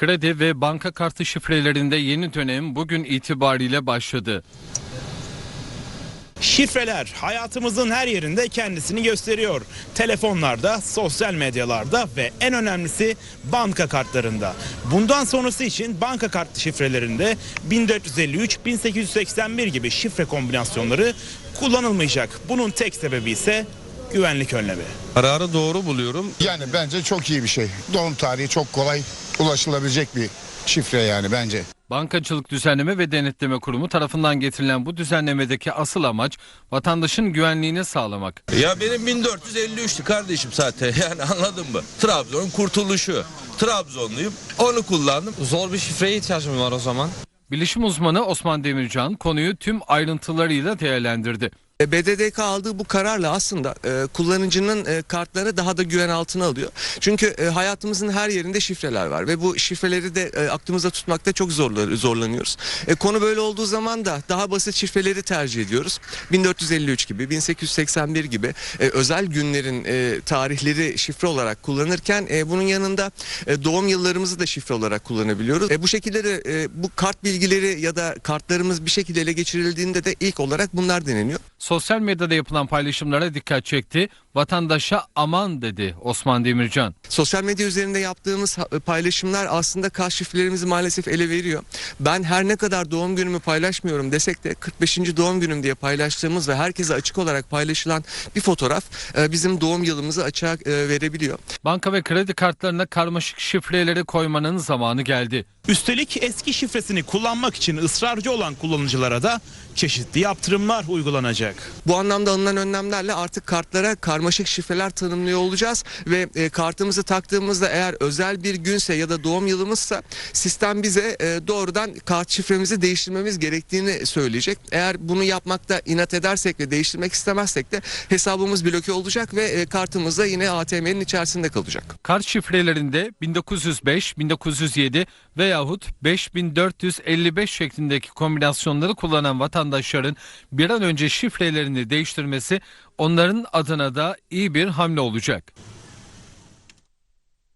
Kredi ve banka kartı şifrelerinde yeni dönem bugün itibariyle başladı. Şifreler hayatımızın her yerinde kendisini gösteriyor. Telefonlarda, sosyal medyalarda ve en önemlisi banka kartlarında. Bundan sonrası için banka kartı şifrelerinde 1453, 1881 gibi şifre kombinasyonları kullanılmayacak. Bunun tek sebebi ise güvenlik önlemi. Kararı doğru buluyorum. Yani bence çok iyi bir şey. Doğum tarihi çok kolay ulaşılabilecek bir şifre yani bence. Bankacılık Düzenleme ve Denetleme Kurumu tarafından getirilen bu düzenlemedeki asıl amaç vatandaşın güvenliğini sağlamak. Ya benim 1453'tü kardeşim zaten yani anladın mı? Trabzon'un kurtuluşu. Trabzonluyum onu kullandım. Zor bir şifreye ihtiyacım var o zaman. Bilişim uzmanı Osman Demircan konuyu tüm ayrıntılarıyla değerlendirdi. E, BDDK aldığı bu kararla aslında e, kullanıcının e, kartları daha da güven altına alıyor. Çünkü e, hayatımızın her yerinde şifreler var ve bu şifreleri de e, aklımızda tutmakta çok zorla- zorlanıyoruz. E, konu böyle olduğu zaman da daha basit şifreleri tercih ediyoruz. 1453 gibi, 1881 gibi e, özel günlerin e, tarihleri şifre olarak kullanırken e, bunun yanında e, doğum yıllarımızı da şifre olarak kullanabiliyoruz. E, bu şekilde de e, bu kart bilgileri ya da kartlarımız bir şekilde ele geçirildiğinde de ilk olarak bunlar deneniyor. Sosyal medyada yapılan paylaşımlara dikkat çekti. Vatandaşa aman dedi Osman Demircan. Sosyal medya üzerinde yaptığımız paylaşımlar aslında kart şifrelerimizi maalesef ele veriyor. Ben her ne kadar doğum günümü paylaşmıyorum desek de 45. doğum günüm diye paylaştığımız ve herkese açık olarak paylaşılan bir fotoğraf e, bizim doğum yılımızı açığa e, verebiliyor. Banka ve kredi kartlarına karmaşık şifreleri koymanın zamanı geldi. Üstelik eski şifresini kullanmak için ısrarcı olan kullanıcılara da çeşitli yaptırımlar uygulanacak. Bu anlamda alınan önlemlerle artık kartlara karmaşık şifreler tanımlıyor olacağız ve e, kartımızı taktığımızda eğer özel bir günse ya da doğum yılımızsa sistem bize e, doğrudan kart şifremizi değiştirmemiz gerektiğini söyleyecek. Eğer bunu yapmakta inat edersek ve değiştirmek istemezsek de hesabımız bloke olacak ve e, kartımız da yine ATM'nin içerisinde kalacak. Kart şifrelerinde 1905, 1907 veyahut 5455 şeklindeki kombinasyonları kullanan vatandaşların bir an önce şifrelerini değiştirmesi onların adına da iyi bir hamle olacak.